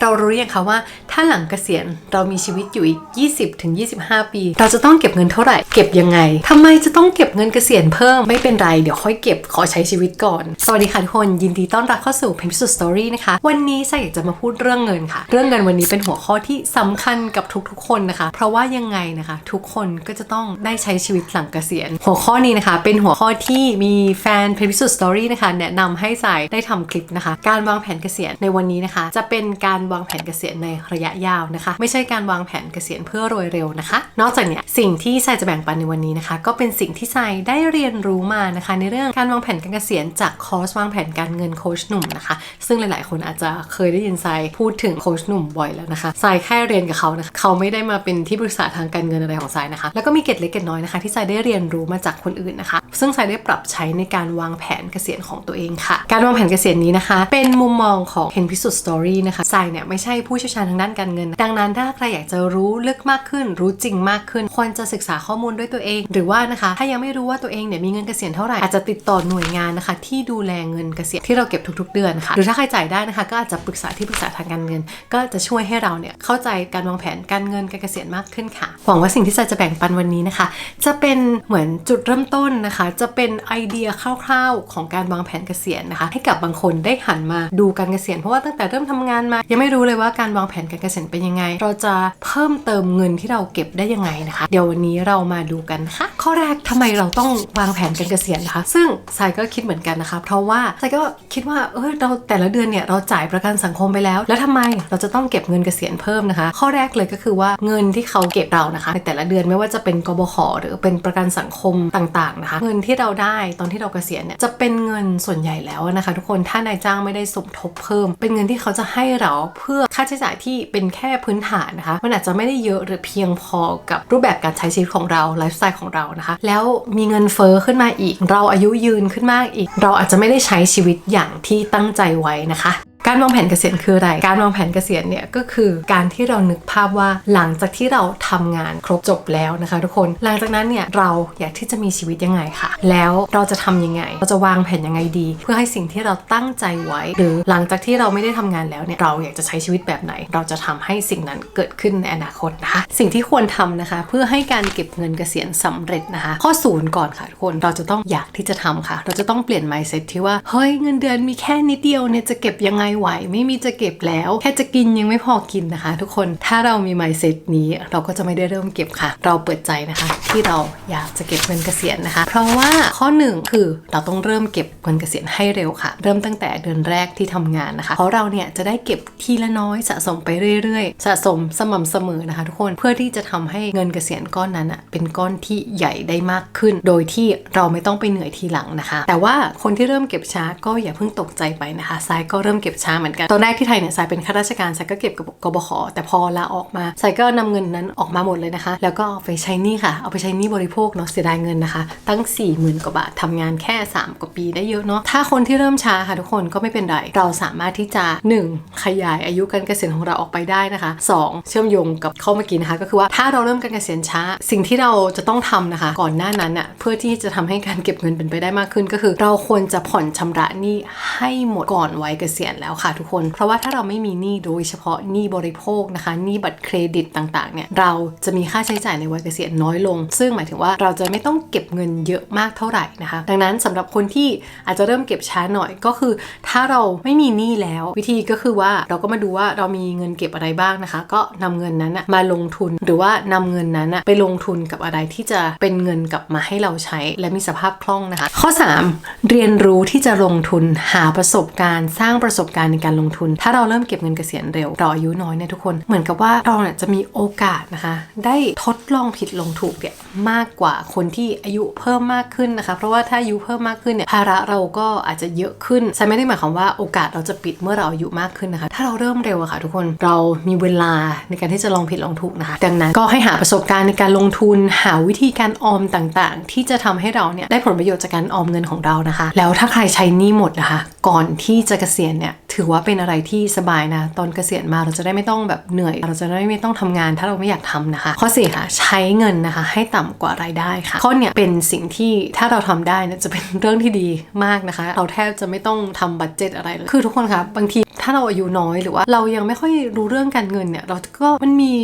เรารู้ยังคะว่า ถ้าหลังเกษียณเรามีชีวิตอยู่อีก 20ถึง25 ปี เราจะต้องเก็บเงินเท่าไหร่ เก็บยังไงทำไมจะต้องเก็บเงินเกษียณเพิ่มไม่เป็นไร เดี๋ยวค่อยเก็บขอใช้ชีวิตก่อน สวัสดีค่ะทุกคน ยินดีต้อนรับเข้าสู่เพนพิสุดสตอรี่นะคะ วันนี้ใส่อยากจะมาพูดเรื่องเงินค่ะ เรื่องเงินวันนี้เป็นหัวข้อที่สำคัญกับทุกๆ คนนะคะ เพราะว่ายังไงนะคะ ทุกคนก็จะต้องได้ใช้ชีวิตหลังเกษียณ หัวข้อนี้นะคะ เป็นหัวข้อที่มีแฟนเพนพิสุดสตอรี่นะคะแนะนำให้ใส่ได้ทำคลิปนะคะ การวางแผนเกษียณในวันนี้นะคะ จะเป็นการวางแผนเกษียณในระยะยาวนะคะ ไม่ใช่การวางแผนเกษียณเพื่อรวยเร็วนะคะ นอกจากนี้สิ่งที่ทรายจะแบ่งปันในวันนี้นะคะ ก็เป็นสิ่งที่ทรายได้เรียนรู้มานะคะ ในเรื่องการวางแผนการเกษียณจากคอร์สวางแผนการเงินโค้ชหนุ่มนะคะ ซึ่งหลาย ๆ คนอาจจะเคยได้ยินทรายพูดถึงโค้ชหนุ่มบ่อยแล้วนะคะทรายแค่เรียนกับเขานะคะเขาไม่ได้มาเป็นที่ปรึกษาทางการเงินอะไรของทรายนะคะ แล้วก็มีเกร็ดเล็กเกร็ดน้อยนะคะ ที่ทรายได้เรียนรู้มาจากคนอื่นนะคะ ซึ่งทรายได้ปรับใช้ในการวางแผนเกษียณของตัวเองค่ะ การวางแผนเกษียณนี้นะคะ เป็นมุมมองของเพนพิสุทธิ์สตอรี่นะคะทรายเนี่ยไม่ใช่ผู้เชี่ยวชาญทางด้านการเงิน ดังนั้นถ้าใครอยากจะรู้ลึกมากขึ้น รู้จริงมากขึ้น ควรจะศึกษาข้อมูลด้วยตัวเอง หรือว่านะคะ ถ้ายังไม่รู้ว่าตัวเองเนี่ยมีเงินเกษียณเท่าไหร่อาจจะติดต่อหน่วยงานนะคะ ที่ดูแลเงินเกษียณที่เราเก็บทุกๆ เดือนค่ะหรือถ้าใครจ่ายได้นะคะ ก็อาจจะปรึกษาที่ปรึกษาทางการเงิน ก็จะช่วยให้เราเนี่ยเข้าใจการวางแผนการเงินการเกษียณมากขึ้นค่ะหวังว่าสิ่งที่จะจะแบ่งปันวันนี้นะคะ จะเป็นเหมือนจุดเริ่มต้นนะคะ จะเป็นไอเดียคร่าวๆ ของการวางแผนเกษียณนะคะ ให้กับบางคนได้หันมาดูการเกษียณเพราะว่าตั้งแต่เริ่มทำงานมา ยังไม่รู้เลยว่าการวางแผนการเกษียณเป็นยังไง เราจะเพิ่มเติมเงินที่เราเก็บได้ยังไงนะคะ เดี๋ยววันนี้เรามาดูกันค่ะข้อแรกทำไมเราต้องวางแผนการเกษียณนะคะ ซึ่งทรายก็คิดเหมือนกันนะคะ เพราะว่าทรายก็คิดว่าเออเราแต่ละเดือนเนี่ยเราจ่ายประกันสังคมไปแล้ว แล้วทำไมเราจะต้องเก็บเงินเกษียณเพิ่มนะคะ ข้อแรกเลยก็คือว่าเงินที่เขาเก็บเรานะคะ ในแต่ละเดือนไม่ว่าจะเป็นกบขหรือเป็นประกันสังคมต่างๆนะคะ เงินที่เราได้ตอนที่เราเกษียณเนี่ยจะเป็นเงินส่วนใหญ่แล้วนะคะ ทุกคนถ้านายจ้างไม่ได้สมทบเพิ่ม เป็นเงินที่เขาจะให้เราเพื่อค่าใช้จ่ายที่เเป็นแค่พื้นฐานนะคะ มันอาจจะไม่ได้เยอะหรือเพียงพอกับรูปแบบการใช้ชีวิตของเราไลฟ์สไตล์ของเรานะคะ แล้วมีเงินเฟ้อขึ้นมาอีก เราอายุยืนขึ้นมากอีก เราอาจจะไม่ได้ใช้ชีวิตอย่างที่ตั้งใจไว้นะคะ การวางแผนเกษียณคืออะไร การวางแผนเกษียณเนี่ยก็คือการที่เรานึกภาพว่าหลังจากที่เราทำงานครบจบแล้วนะคะ ทุกคน หลังจากนั้นเนี่ยเราอยากที่จะมีชีวิตยังไงค่ะ แล้วเราจะทำยังไง เราจะวางแผนยังไงดี เพื่อให้สิ่งที่เราตั้งใจไว้ หรือหลังจากที่เราไม่ได้ทำงานแล้วเนี่ยเราอยากจะใช้ชีวิตแบบไหน เราจะทำให้สิ่งนั้นเกิดขึ้นในอนาคตนะคะ สิ่งที่ควรทำนะคะ เพื่อให้การเก็บเงินเกษียณสำเร็จนะคะ ข้อศูนย์ก่อนค่ะทุกคน เราจะต้องอยากที่จะทำค่ะ เราจะต้องเปลี่ยน mindset ที่ว่า เฮ้ยเงินเดือนมีแค่นิดเดียวเนี่ยจะเก็บยังไงไหว ไม่มีจะเก็บแล้ว แค่จะกินยังไม่พอกินนะคะ ทุกคนถ้าเรามี mindset นี้เราก็จะไม่ได้เริ่มเก็บค่ะ เราเปิดใจนะคะ ที่เราอยากจะเก็บเงินเกษียณนะคะ เพราะว่าข้อหนึ่งคือเราต้องเริ่มเก็บเงินเกษียณให้เร็วค่ะ เริ่มตั้งแต่เดือนแรกที่ทำงานนะคะ เพราะเราเนี่ยจะได้เก็บทีละน้อยสะสมไปเรื่อยๆ สะสมสม่ำเสมอนะคะ ทุกคนเพื่อที่จะทำให้เงินเกษียณก้อนนั้นอะเป็นก้อนที่ใหญ่ได้มากขึ้น โดยที่เราไม่ต้องไปเหนื่อยทีหลังนะคะ แต่ว่าคนที่เริ่มเก็บช้าก็อย่าเพิ่งตกใจไปนะคะทรายก็เริ่มเก็บช้าเหมือนกัน ตอนแรกที่ไทยเนี่ยทรายเป็นข้าราชการทรายก็เก็บกับกบขแต่พอลาออกมาทรายก็นำเงินนั้นออกมาหมดเลยนะคะ แล้วก็เอาไปใช้นี้ค่ะ เอาไปใช้นี้บริโภคเนาะเสียดายเงินนะคะ ตั้ง 4 0,000กว่าบาททำงานแค่ 3 กว่าปีได้เยอะเนาะถ้าคนที่เริ่มช้าค่ะทุกคนก็ไม่เป็นไรเราสามารถที่จะ 1. ขยายอายุการเกษียณของเราออกไปได้นะคะ 2. เชื่อมโยงกับข้อเมื่อกี้นะคะ ก็คือว่าถ้าเราเริ่มการเกษียณช้า สิ่งที่เราจะต้องทำนะคะ ก่อนหน้านั้นอะเพื่อที่จะทำให้การเก็บเงินเป็นไปได้มากขึ้น ก็คือ เราควรจะผ่อนชำระหนี้ให้หมดก่อนไวัยเกษียณแล้วค่ะทุกคน เพราะว่าถ้าเราไม่มีหนี้โดยเฉพาะหนี้บริโภคนะคะหนี้บัตรเครดิตต่างๆเนี่ยเราจะมีค่าใช้จ่ายในวัยเกษียณน้อยลง ซึ่งหมายถึงว่าเราจะไม่ต้องเก็บเงินเยอะมากเท่าไหร่นะคะ ดังนั้นสำหรับคนที่อาจจะเริ่มเก็บช้าหน่อยก็คือ ถ้าเราไม่มีหนี้แล้ว วิธีก็คือว่าเราก็มาดูว่าเรามีเงินเก็บอะไรบ้างนะคะ ก็นำเงินนั้นมาลงทุนหรือว่านำเงินนั้นไปลงทุนกับอะไรที่จะเป็นเงินกลับมาให้เราใช้ และมีสภาพคล่องนะคะ ข้อ 3 เรียนรู้ที่จะลงทุนหาประสบการณ์ สร้างประสบการในการลงทุน ถ้าเราเริ่มเก็บเงินเกษียณเร็วเราอายุน้อยเนี่ยทุกคน เหมือนกับว่าเราเนี่ยจะมีโอกาสนะคะ ได้ทดลองผิดลองถูกเนี่ยมากกว่าคนที่อายุเพิ่มมากขึ้นนะคะ เพราะว่าถ้าอายุเพิ่มมากขึ้นเนี่ยภาระเราก็อาจจะเยอะขึ้นใช่ไม่ได้หมายความว่าโอกาสเราจะปิดเมื่อเราอายุมากขึ้นนะคะ ถ้าเราเริ่มเร็วอะค่ะ ทุกคนเรามีเวลาในการที่จะลองผิดลองถูกนะคะ ดังนั้นก็ให้หาประสบการณ์ในการลงทุน หาวิธีการออมต่างๆ ที่จะทำให้เราเนี่ยได้ผลประโยชน์จากการออมเงินของเรานะคะ แล้วถ้าใครใช้นี้หมดนะคะ ก่อนที่จะเกษียณเนี่ยถือว่าเป็นอะไรที่สบายนะ ตอนเกษียณมาเราจะได้ไม่ต้องแบบเหนื่อย เราจะได้ไม่ต้องทำงานถ้าเราไม่อยากทำนะคะ ข้อสี่ค่ะใช้เงินนะคะ ให้ต่ำกว่ารายได้ค่ะข้อเนี่ยเป็นสิ่งที่ถ้าเราทำได้เนะจะเป็นเรื่องที่ดีมากนะคะ เราแทบจะไม่ต้องทำบัตเจ็ตอะไรเลยคือทุกคนคะบางที ถ้าเราอายุน้อยหรือว่า เรายังไม่ค่อยรู้เรื่องการเงินเนี่ย เราก็มันมี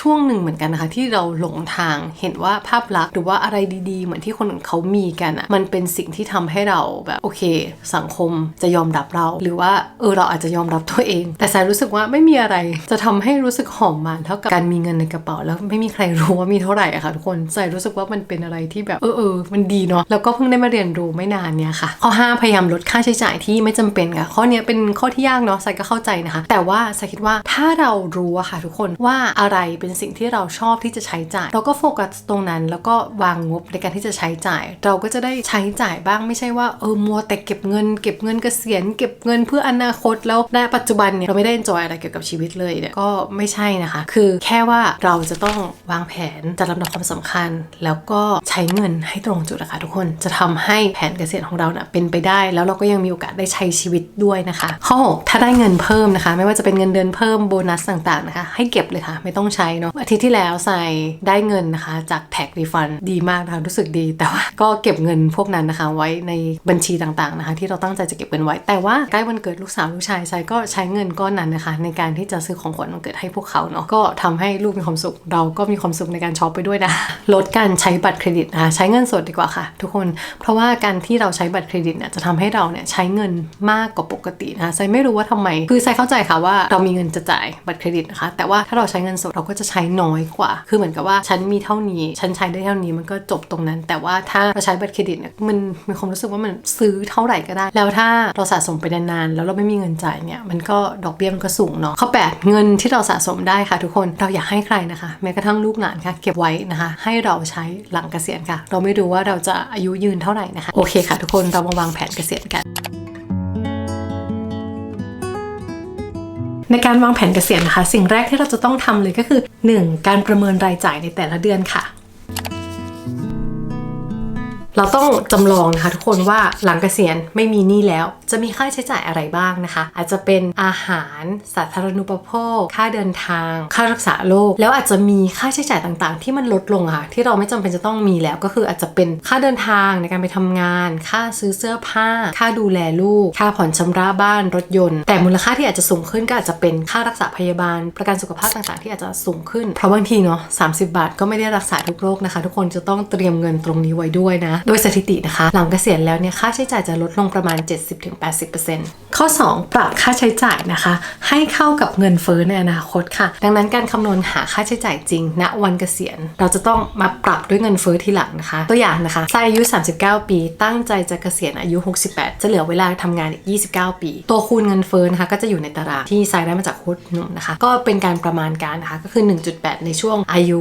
ช่วงหนึ่งเหมือนกันนะคะ ที่เราหลงทางเห็นว่าภาพลักษณ์หรือว่าอะไรดีๆ เหมือนที่คนอื่นเขามีกันอะมันเป็นสิ่งที่ทำให้เราแบบโอเค สังคมจะยอมรับเรา หรือว่าเออเราอาจจะยอมรับตัวเอง แต่สายรู้สึกว่าไม่มีอะไรจะทำให้รู้สึกหอมมันเท่ากับการมีเงินในกระเป๋า แล้วไม่มีใครรู้ว่ามีเท่าไหร่อะค่ะทุกคนสายรู้สึกว่ามันเป็นอะไรที่แบบเออเออมันดีเนาะแล้วก็เพิ่งได้มาเรียนรู้ไม่นานเนี่ยค่ะข้อ 5 พยายามลดค่าใช้จ่ายที่ไม่จำเป็นค่ะข้อนี้เป็นข้อที่ยากเนาะสายก็เข้าใจนะคะ แต่ว่าสายคิดว่าถ้าเรารู้อะค่ะทุกคนว่าอะไรเป็นสิ่งที่เราชอบที่จะใช้จ่าย เราก็โฟกัสตรงนั้น แล้วก็วางงบในการที่จะใช้จ่าย เราก็จะได้ใช้จ่ายบ้างไม่ใช่ว่าเออมัวแต่เก็บเงิน เก็บเงินเกษียณเก็บเงินเพื่ออนาคตแล้วในปัจจุบันเนี่ยเราไม่ได้ enjoy อะไรเกี่ยวกับชีวิตเลยเนี่ยก็ไม่ใช่นะคะ คือแค่ว่าเราจะต้องวางแผนจัดลำดับความสำคัญ แล้วก็ใช้เงินให้ตรงจุดนะคะทุกคนจะทำให้แผนเกษียณของเราเนะ่ะเป็นไปได้ แล้วเราก็ยังมีโอกาสได้ใช้ชีวิตด้วยนะคะข้อหกถ้าได้เงินเพิ่มนะคะ ไม่ว่าจะเป็นเงินเดือนเพิ่มโบนัสต่างๆนะคะ ให้เก็บเลยค่ะ ไม่ต้องใช้เนาะอาทิตย์ที่แล้วใส่ได้เงินนะคะ จากแท็กรีฟันดีมากนะคะรู้สึกดีแต่ว่าก็เก็บเงินพวกนั้นนะคะ ไว้ในบัญชีต่างๆนะคะ ที่เราตั้งใจจะเก็บเงินไว้ แต่ว่าใกล้วันเกิดลูกสาวลูกชายใส่ก็ใช้เงินก้อนนั้นนะคะ ในการที่จะซื้อของขวัญวันเกิดให้พวกเขาเนาะก็ทำให้ลูกมีความสุข เราก็มีความสุขในการช็อปไปด้วยนะลดการใช้บัตรเครดิตนะคะใช้เงินสดดีกว่าค่ะ ทุกคนเพราะว่าการที่เราใช้บัตรเครดิตเนี่ยจะทำให้เราเนี่ยใช้เงินมากกว่าปกตินะคะไซไม่รู้ว่าทำไมคือไซเข้าใจค่ะว่าเรามีเงินจะจ่ายบัตรเครดิตนะคะ แต่ว่าถ้าเราใช้เงินสดเราก็จะใช้น้อยกว่า คือเหมือนกับว่าฉันมีเท่านี้ ฉันใช้ได้เท่านี้มันก็จบตรงนั้น แต่ว่าถ้าเราใช้บัตรเครดิตเนี่ยมันมีความรู้สึกว่ามันซื้อเท่าไหร่ก็ได้ แล้วถ้าเราสะสมไปนานๆแล้วเราไม่มีเงินจ่ายเนี่ยมันก็ดอกเบี้ยมันก็สูงเนาะข้อ8เงินที่เราสะสมได้ค่ะ ทุกคนเราอยากให้ใครนะคะ แม้กระทั่งลูกหลานค่ะ เก็บไว้นะคะ ให้เราใช้หลังเกษียณค่ะ เราไม่รู้ว่าเราจะอายุยืนเท่าไหร่นะคะโอเคค่ะ ทุกคนเรามาวางแผนเกษียณกัน ในการวางแผนเกษียณนะคะ สิ่งแรกที่เราจะต้องทำเลยก็คือ 1. การประเมินรายจ่ายในแต่ละเดือนค่ะ เราต้องจำลองนะคะทุกคนว่าหลังเกษียณไม่มีหนี้แล้ว จะมีค่าใช้จ่ายอะไรบ้างนะคะ อาจจะเป็นอาหารสาธารณูปโภค ค่าเดินทาง ค่ารักษาโรคแล้วอาจจะมีค่าใช้จ่ายต่างๆ ที่มันลดลงค่ะ ที่เราไม่จำเป็นจะต้องมีแล้วก็คืออาจจะเป็นค่าเดินทางในการไปทำงาน ค่าซื้อเสื้อผ้า ค่าดูแลลูก ค่าผ่อนชำระบ้านรถยนต์ แต่มูลค่าที่อาจจะสูงขึ้นก็อาจจะเป็นค่ารักษาพยาบาล ประกันสุขภาพต่างๆ ที่อาจจะสูงขึ้นเพราะบางทีเนาะ30 บาทก็ไม่ได้รักษาทุกโรคนะคะ ทุกคนจะต้องเตรียมเงินตรงนี้ไว้ด้วยนะดยสถิตินะคะ หลังเกษียณแล้วเนี่ยค่าใช้จ่ายจะลดลงประมาณ 70-80% ข้อ 2 ปรับค่าใช้จ่ายนะคะ ให้เข้ากับเงินเฟ้อในอนาคตค่ะ ดังนั้นการคำนวณหาค่าใช้จ่ายจริงณวันเกษียณ เราจะต้องมาปรับด้วยเงินเฟ้อทีหลังนะคะ ตัวอย่างนะคะทรายอายุ 39 ปี ตั้งใจจะเกษียณอายุ 68 จะเหลือเวลาทำงานอีก 29 ปี ตัวคูณเงินเฟ้อนะคะ ก็จะอยู่ในตารางที่ทรายได้มาจากโค้ดหนุ่มนะคะ ก็เป็นการประมาณการนะคะก็คือ 1.8 ในช่วงอายุ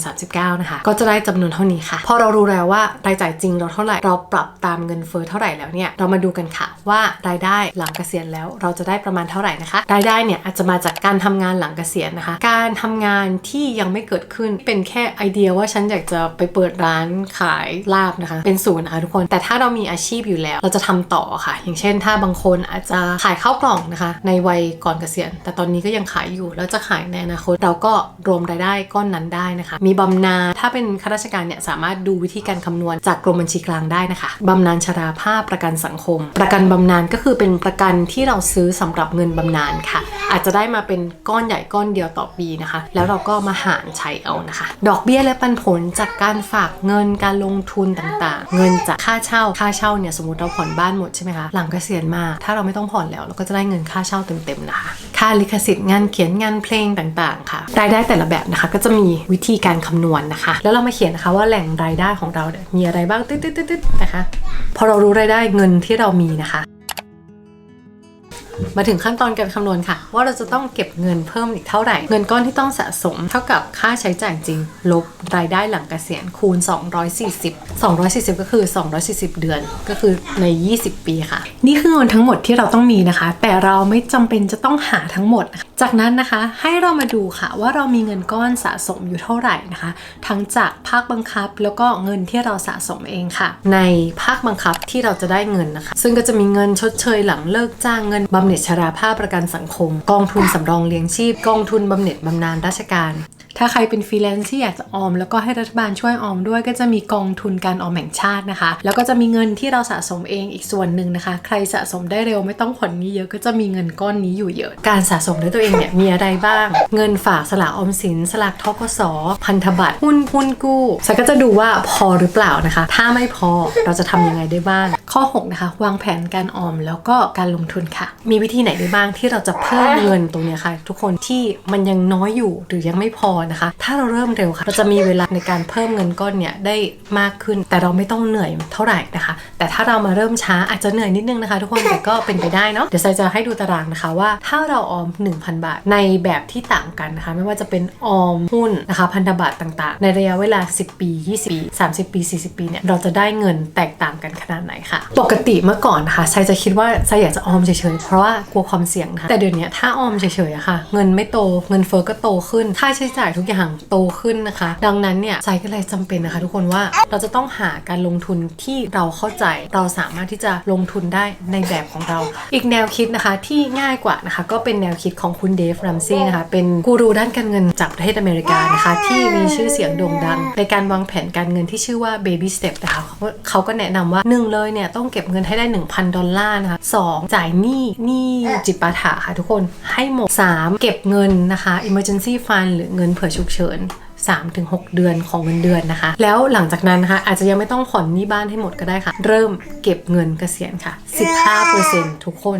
30-39 นะคะ ก็จะได้จำนวนเท่านี้ค่ะ พอเรารู้แล้วว่ารายจ่ายจริงเราเท่าไหร่เราปรับตามเงินเฟ้อเท่าไหร่แล้วเนี่ยเรามาดูกันค่ะ ว่ารายได้หลังเกษียณแล้วเราจะได้ประมาณเท่าไหร่นะคะ รายได้เนี่ยอาจจะมาจากการทำงานหลังเกษียณนะคะ การทำงานที่ยังไม่เกิดขึ้นเป็นแค่ไอเดียว่าฉันอยากจะไปเปิดร้านขายลาบนะคะ เป็นศูนย์นะคะทุกคน แต่ถ้าเรามีอาชีพอยู่แล้ว เราจะทำต่อค่ะ อย่างเช่น ถ้าบางคนอาจจะขายข้าวกล่องนะคะ ในวัยก่อนเกษียณ แต่ตอนนี้ก็ยังขายอยู่แล้วจะขายในอนาคตเราก็รวมรายได้ก้อนนั้นได้นะคะ มีบำนาญถ้าเป็นข้าราชการเนี่ยสามารถดูวิธีการคำนวณจากกรมบัญชีกลางได้นะคะบำนาญชราภาพประกันสังคม ประกันบำนาญก็คือเป็นประกันที่เราซื้อสำหรับเงินบำนาญค่ะ อาจจะได้มาเป็นก้อนใหญ่ก้อนเดียวต่อปีนะคะ แล้วเราก็มาหารใช้เอานะคะ ดอกเบี้ยและปันผลจากการฝากเงินการลงทุนต่างๆ เงินจากค่าเช่าค่าเช่าเนี่ยสมมติเราผ่อนบ้านหมดใช่ไหมคะหลังเกษียณมา ถ้าเราไม่ต้องผ่อนแล้วเราก็จะได้เงินค่าเช่าเต็มๆนะคะค่าลิขสิทธิ์งานเขียนงานเพลงต่างๆ ค่ะรายได้แต่ละแบบนะคะก็จะมีวิธีการคำนวณนะคะ แล้วเรามาเขียนนะคะว่าแหล่งรายได้ของเราเนี่ยมีอะไรบ้างตึ๊ดๆๆนะคะ พอเรารู้รายได้เงินที่เรามีนะคะ มาถึงขั้นตอนการคำนวณค่ะ ว่าเราจะต้องเก็บเงินเพิ่มอีกเท่าไหร่ เงินก้อนที่ต้องสะสมเท่ากับค่าใช้จ่ายจริง ลบรายได้หลังเกษียณคูณ 240 240 ก็คือ 240 เดือน ก็คือใน 20 ปีค่ะนี่คือเงินทั้งหมดที่เราต้องมีนะคะ แต่เราไม่จำเป็นจะต้องหาทั้งหมดะะจากนั้นนะคะให้เรามาดูค่ะว่าเรามีเงินก้อนสะสมอยู่เท่าไหร่นะคะ ทั้งจากภาคบังคับแล้วก็เงินที่เราสะสมเองค่ะ ในภาคบังคับที่เราจะได้เงินนะคะ ซึ่งก็จะมีเงินชดเชยหลังเลิกจ้างเงินบำเหน็จชราภาพประกันสังคม กองทุนสำรองเลี้ยงชีพ กองทุนบำเหน็จบำนาญราชการ ถ้าใครเป็นฟรีแลนซ์ที่อยากจะออม แล้วก็ให้รัฐบาลช่วยออมด้วย ก็จะมีกองทุนการออมแห่งชาตินะคะ แล้วก็จะมีเงินที่เราสะสมเองอีกส่วนหนึ่งนะคะ ใครสะสมได้เร็วไม่ต้องผ่อนนี้เยอะก็จะมีเงินก้อนนี้อยู่เยอะ การสะสมด้วยตัวเองเนี่ยมีอะไรบ้าง เงินฝากสลากออมสิน สลากทกสพันธบัตรหุ้นหุ้นกู้ฉันก็จะดูว่าพอหรือเปล่านะคะ ถ้าไม่พอเราจะทำยังไงได้บ้าง ข้อ 6 นะคะ วางแผนการออมแล้วก็การลงทุนค่ะ มีวิธีไหนได้บ้างที่เราจะเพิ่มเงินตรงนี้ค่ะ ทุกคนที่มันยังน้อยอยู่หรือยังไม่พอนะคะ ถ้าเราเริ่มเร็วค่ะ เราจะมีเวลาในการเพิ่มเงินก้อนเนี้ยได้มากขึ้น แต่เราไม่ต้องเหนื่อยเท่าไหร่นะคะ แต่ถ้าเรามาเริ่มช้าอาจจะเหนื่อยนิดนึงนะคะ ทุกคน แต่ก็เป็นไปได้เนาะ เดี๋ยวไซจะให้ดูตารางนะคะว่า ถ้าเราออม 1,000 บาทในแบบที่ต่างกันนะคะ ไม่ว่าจะเป็นออมหุ้นนะคะ พันธบัตรต่างๆ ในระยะเวลา 10 ปี 20 ปี 30 ปี 40 ปีเนี่ย เราจะได้เงินแตกต่างกันขนาดไหนค่ะ ปกติเมื่อก่อนนะคะไซจะคิดว่าไซอยากจะออมเฉยๆ เพราะว่ากลัวความเสี่ยงนะคะแต่เดี๋ยวนี้ถ้าออมเฉยๆอะค่ะ เงินไม่โต เงินเฟ้อก็โตขึ้น ค่าใช้จ่ายทุกอย่างโตขึ้นนะคะ ดังนั้นเนี่ยไซก็เลยจำเป็นนะคะ ทุกคนว่าเราจะต้องหาการลงทุนที่เราเข้าใจ เราสามารถที่จะลงทุนได้ในแบบของเรา อีกแนวคิดนะคะที่ง่ายกว่านะคะ ก็เป็นแนวคิดของคุณเดฟรัมซี่นะคะ เป็นกูรูด้านการเงินจากประเทศอเมริกานะคะ ที่มีชื่อเสียงโด่งดัง ในการวางแผนการเงินที่ชื่อว่า baby step นะคะเขาก็แนะนำว่าหนึ่งเลยเนี่ยต้องเก็บเงินให้ได้ 1,000 ดอลลาร์นะคะสองจ่ายหนี้หนี้จิปาถะค่ะทุกคนให้หมด3เก็บเงินนะคะ emergency fund หรือเงินเผื่อฉุกเฉิน 3-6 เดือนของเงินเดือนนะคะ แล้วหลังจากนั้นนะคะอาจจะยังไม่ต้องผ่อนหนี้บ้านให้หมดก็ได้ค่ะ เริ่มเก็บเงินเกษียณค่ะ 15%ทุกคน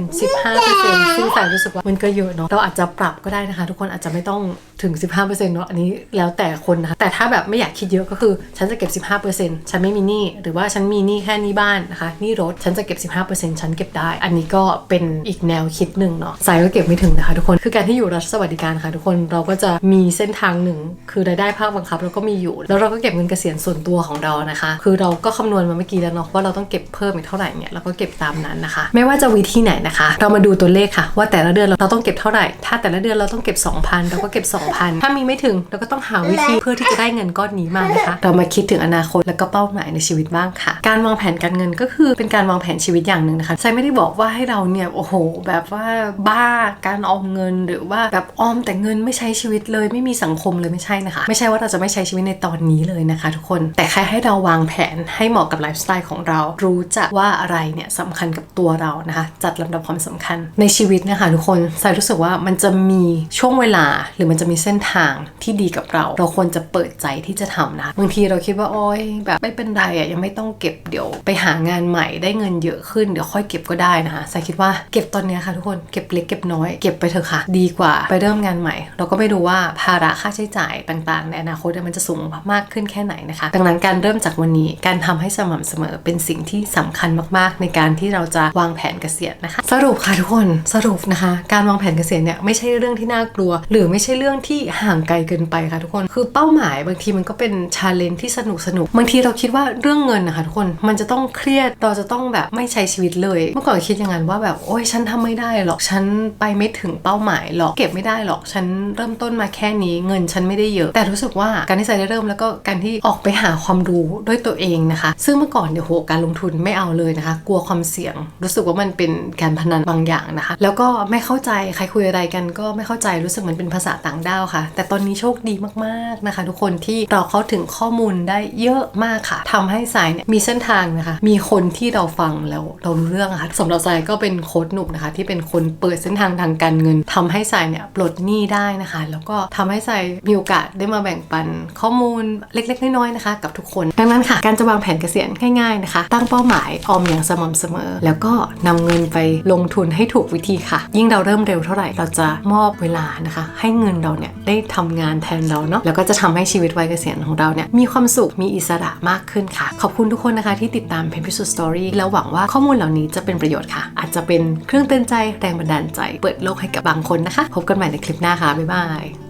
15%ซึ่งฝ่ายรู้สึกว่ามันก็เยอะเนาะเราอาจจะปรับก็ได้นะคะ ทุกคนอาจจะไม่ต้องถึง 15%เนาะอันนี้แล้วแต่คนนะคะแต่ถ้าแบบไม่อยากคิดเยอะก็คือ ฉันจะเก็บ 15%ฉันไม่มีหนี้หรือว่าฉันมีหนี้แค่หนี้บ้านนะคะหนี้รถฉันจะเก็บ 15%ฉันเก็บได้ อันนี้ก็เป็นอีกแนวคิดหนึ่งเนาะสายก็เก็บไม่ถึงนะคะ ทุกคนคือการที่อยู่รัฐสวัสดิการค่ะ ทุกคนเราก็จะมีเส้นทางหนึ่งคือรายได้ภาคบังคับเราก็มีอยู่ แล้วเราก็เก็บเงินเกษียณส่วนตัวของเรานะคะ คือเราก็คำนวณมาเมื่อกี้แล้วเนาะว่าเราต้องเก็บเพิ่มอีกเท่าไหร่เนี่ยเราก็เก็บตามนั้นนะคะ ไม่ว่าจะวิธีไหนนะคะ เรามาดูตัวเลขค่ะ ว่าแต่ละเดือนเราต้องเก็บเท่าไหร่ ถ้าแต่ละเดือนเราต้องเก็บ 2,000เราก็เก็บ 2,000 ถ้ามีไม่ถึงเราก็ต้องหาวิธีเพื่อที่จะได้เงินก้อนนี้มานะคะ เรามาคิดถึงอนาคตแล้วก็เป้าหมายในชีวิตบ้างค่ะ การวางแผนการเงินก็คือเป็นการวางแผนชีวิตอย่างหนึ่งนะคะไซไม่ได้บอกว่าให้เราเนี่ยโอ้โห แบบว่าบ้าการออมเงินหรือว่าแบบออมแต่เงินไม่ใช้ชีวิตเลยไม่มีสังคมเลยไม่ใช่นะคะไม่ใช่ว่าเราจะไม่ใช้ชีวิตในตอนนี้เลยนะคะทุกคน แต่แค่ให้เราวางแผนให้เหมาะกับไลฟ์สไตล์ของเรา รู้จักว่าอะไรเนี่ยสำคัญกับตัวเรานะคะ จัดลำดับความสำคัญในชีวิตนะคะทุกคนไซรู้สึกว่ามันจะมีช่วงเวลา หรือมันจะมีเส้นทางที่ดีกับเรา เราควรจะเปิดใจที่จะทำนะคะบางทีเราคิดว่าโอ๊ยแบบไม่เป็นไรอะยังไม่ต้องเก็บเดี๋ยวไปหางานใหม่ได้เงินเยอะขึ้นเดี๋ยวค่อยเก็บก็ได้นะคะไซคิดว่าเก็บตอนนี้ค่ะทุกคนเก็บเล็กเก็บน้อยเก็บไปเถอะค่ะ ดีกว่าไปเริ่มงานใหม่ เราก็ไม่รู้ว่าภาระค่าใช้จ่ายต่างในอนาคตมันจะสูงมากขึ้นแค่ไหนนะคะ ดังนั้นการเริ่มจากวันนี้การทำให้สม่ำเสมอเป็นสิ่งที่สำคัญมากๆ ในการที่เราจะวางแผนเกษียณนะคะ สรุปค่ะทุกคนสรุปนะคะ การวางแผนเกษียณเนี่ยไม่ใช่เรื่องที่น่ากลัว หรือไม่ใช่เรื่องที่ห่างไกลเกินไปค่ะทุกคนคือเป้าหมายบางทีมันก็เป็นชาเลนจ์ที่สนุกสนุกบางทีเราคิดว่าเรื่องเงินนะคะทุกคนมันจะต้องเครียดเราจะต้องแบบไม่ใช้ชีวิตเลย เมื่อก่อนคิดอย่างนั้นว่าแบบโอ๊ยฉันทำไม่ได้หรอกฉันไปไม่ถึงเป้าหมายหรอกเก็บไม่ได้หรอกฉันเริ่มต้นมาแค่นี้เงินฉันไม่ได้เยอะแต่รูู้้สึกว่าการที่ใจได้เริ่มแล้วก็การที่ออกไปหาความรู้ด้วยตัวเองนะคะ ซึ่งเมื่อก่อนเนี่ยโหการลงทุนไม่เอาเลยนะคะ กลัวความเสี่ยง รู้สึกว่ามันเป็นการพนันบางอย่างนะคะ แล้วก็ไม่เข้าใจใครคุยอะไรกัน ก็ไม่เข้าใจรู้สึกเหมือนเป็นภาษาต่างด้าวค่ะ แต่ตอนนี้โชคดีมากๆนะคะ ทุกคนที่เราเข้าถึงข้อมูลได้เยอะมากค่ะทำให้สายเนี่ยมีเส้นทางนะคะ มีคนที่เราฟังแล้วเรารู้เรื่องะค่ะสำหรับสายก็เป็นโค้ดหนุ่มนะคะ ที่เป็นคนเปิดเส้นทางทางการเงินทำให้สายเนี่ยปลดหนี้ได้นะคะ แล้วก็ทำให้สายมีโอกาสได้มาแบ่งปันข้อมูลเล็กๆ น้อยๆนะคะ กับทุกคน ดังนั้นค่ะ การจะวางแผนเกษียณง่ายๆนะคะ ตั้งเป้าหมายออมอย่างสม่ำเสมอ แล้วก็นำเงินไปลงทุนให้ถูกวิธีค่ะ ยิ่งเราเริ่มเร็วเท่าไหร่ เราจะมอบเวลานะคะ ให้เงินเราเนี่ยได้ทำงานแทนเราเนาะแล้วก็จะทำให้ชีวิตวัยเกษียณของเราเนี่ยมีความสุขมีอิสระมากขึ้นค่ะ ขอบคุณทุกคนนะคะที่ติดตามเพนพิสุสตอรี่แล้วหวังว่าข้อมูลเหล่านี้จะเป็นประโยชน์ค่ะ อาจจะเป็นเครื่องเตือนใจแรงบันดาลใจ เปิดโลกให้กับบางคนนะคะ พบกันใหม่ในคลิปหน้าค่ะบ๊ายบาย